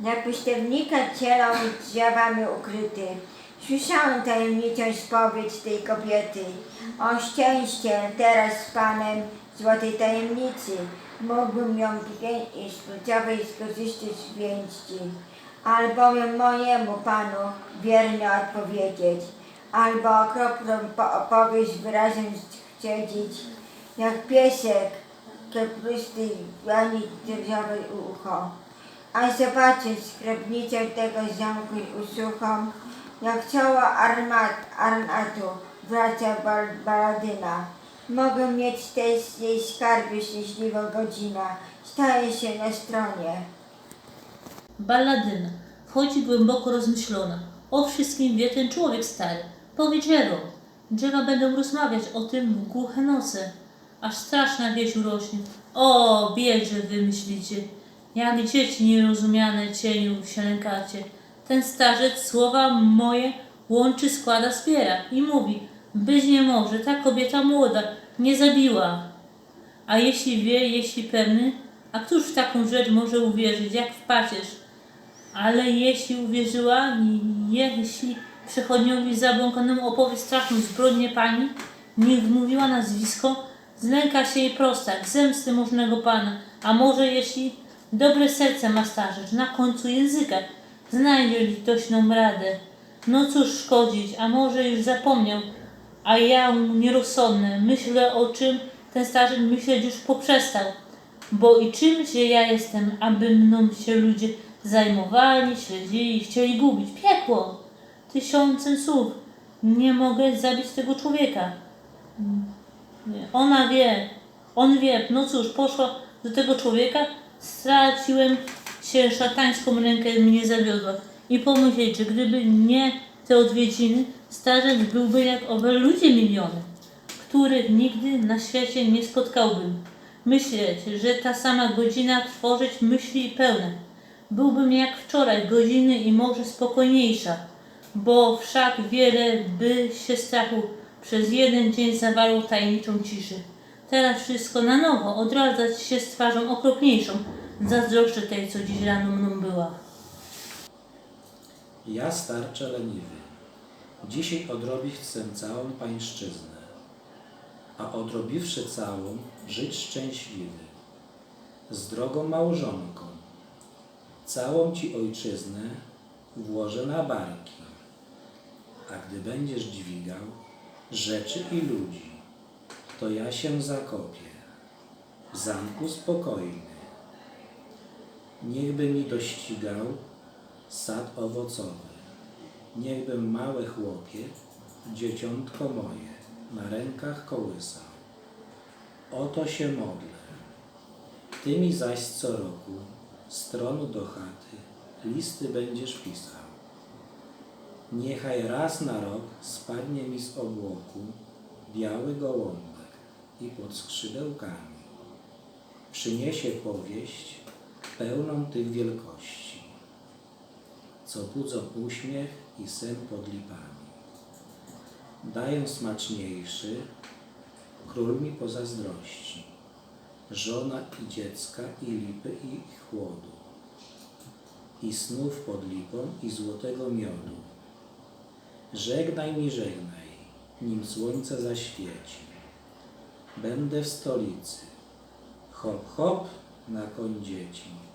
jak pustyewnika cielał drzewami ukryty. Słyszałem tajemniczą spowiedź tej kobiety. O szczęście teraz z Panem złotej tajemnicy mógłbym ją z płciowej skorzystać z więści, albowiem mojemu Panu wiernie odpowiedzieć, albo okropną po- opowieść wyrazem chcieć, jak piesek keprysty ani dzierżawej ucho. A zobaczyć skarbnicę tego zamku i usłuchom, jak czoło armat, armatu wraca bal, baladyna. Mogę mieć tej, jej skarby szczęśliwą godzina, staje się na stronie. Balladyna wchodzi głęboko rozmyślona. O wszystkim wie ten człowiek stary. Powie drzewo. Drzewa będą rozmawiać o tym w głuche noce. Aż straszna wieś urośnie. O, bierze wymyślicie. Jak dzieci nierozumiane cieniu się lękacie. Ten starzec słowa moje łączy, składa, zbiera i mówi, być nie może, ta kobieta młoda nie zabiła. A jeśli wie, jeśli pewny, a któż w taką rzecz może uwierzyć, jak w pacierz? Ale jeśli uwierzyła, jeśli przechodniowi zabłąkanemu opowie straszną zbrodnię pani, nie wmówiła nazwisko, zlęka się jej prostak, zemsty możnego pana, a może jeśli dobre serce ma starzec, na końcu języka, znajdzie litośną radę. No cóż szkodzić, a może już zapomniał, a ja nierozsądny, myślę o czym ten starzec myśleć już poprzestał. Bo i czym się ja jestem, aby mną się ludzie zajmowali, śledzili chcieli gubić? Piekło! Tysiące słów. Nie mogę zabić tego człowieka. Ona wie, on wie. No cóż, poszła do tego człowieka, straciłem się, szatańską rękę mnie zawiodła. I pomyśleć, że gdyby nie te odwiedziny, starzec byłby jak owe ludzie miliony, których nigdy na świecie nie spotkałbym. Myśleć, że ta sama godzina tworzyć myśli pełne. Byłbym jak wczoraj, godziny i może spokojniejsza, bo wszak wiele by się strachu przez jeden dzień zawarło tajemniczą ciszy. Teraz wszystko na nowo, odradzać się z twarzą okropniejszą. Zazdroszczę tej, co dziś rano mną była. Ja starcze leniwy, dzisiaj odrobić chcę całą pańszczyznę, a odrobiwszy całą, żyć szczęśliwy, z drogą małżonką. Całą ci ojczyznę włożę na barki, a gdy będziesz dźwigał rzeczy i ludzi, to ja się zakopię w zamku spokojny. Niechby mi dościgał sad owocowy. Niechbym małe chłopie, dzieciątko moje, na rękach kołysał. Oto się modlę. Ty mi zaś co roku z tronu do chaty listy będziesz pisał. Niechaj raz na rok spadnie mi z obłoku biały gołąbek i pod skrzydełkami przyniesie powieść pełną tych wielkości co budzą uśmiech i sen pod lipami. Dają smaczniejszy, król mi pozazdrości, żona i dziecka i lipy i chłodu, i snów pod lipą i złotego miodu. Żegnaj mi, żegnaj, nim słońce zaświeci. Będę w stolicy, hop, hop, na koń dzieci.